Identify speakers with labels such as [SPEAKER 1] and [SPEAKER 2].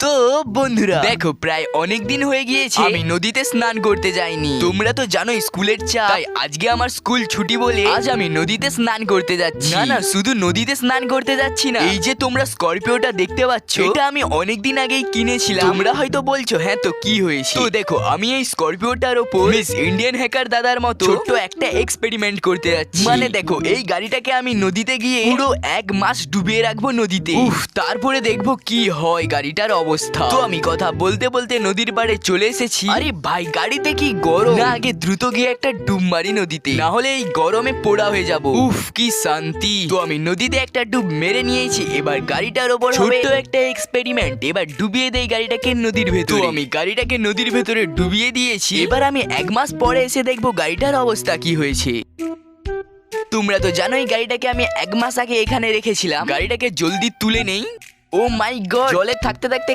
[SPEAKER 1] তো বন্ধুরা দেখো প্রায় অনেক দিন হয়ে গিয়েছে। আমি নদীতে স্নান করতে যাইনি। তোমরা তো জানোই স্কুলের চাপ। তাই আজকে আমার স্কুল ছুটি বলে আজ আমি নদীতে স্নান করতে যাচ্ছি। না না শুধু নদীতে স্নান করতে যাচ্ছি না। এই যে তোমরা স্করপিওটা দেখতে পাচ্ছ এটা আমি অনেক দিন আগেই কিনেছিলাম। তোমরা হয়তো বলছো হ্যাঁ তো কি হয়েছে? তো দেখো আমি এই স্করপিওটার ওপর মিস ইন্ডিয়ান হ্যাকার দাদার মতো ছোট্ট একটা এক্সপেরিমেন্ট করতে যাচ্ছি। মানে দেখো এই গাড়িটাকে আমি নদীতে গিয়ে পুরো এক মাস ডুবিয়ে রাখব নদীতে। উফ তারপরে দেখব কি হয় গাড়িটার অবস্থা তো আমি কথা বলতে বলতে নদীর পাড়ে চলে এসেছি। আরে ভাই গাড়িতে কি গরম? না আগে দ্রুত গিয়ে একটা ডুব মারি নদীতে। না হলে এই গরমে পোড়া হয়ে যাব। উফ কি শান্তি। তো আমি নদীতে একটা ডুব মেরে নিয়েছি এবার গাড়িটার ওপর ছোট্ট একটা এক্সপেরিমেন্ট এবার ডুবিয়ে দেই গাড়িটাকে নদীর ভেতরে। তো আমি গাড়িটাকে নদীর ভেতরে ডুবিয়ে দিয়েছি। এবার আমি এক মাস পরে এসে দেখব গাড়িটার অবস্থা কি হয়েছে। তোমরা তো জানোই গাড়িটাকে আমি এক মাস আগে এখানে রেখেছিলাম। গাড়িটাকে জলদি তুলে নেই। ও মাই গড জলে থাকতে থাকতে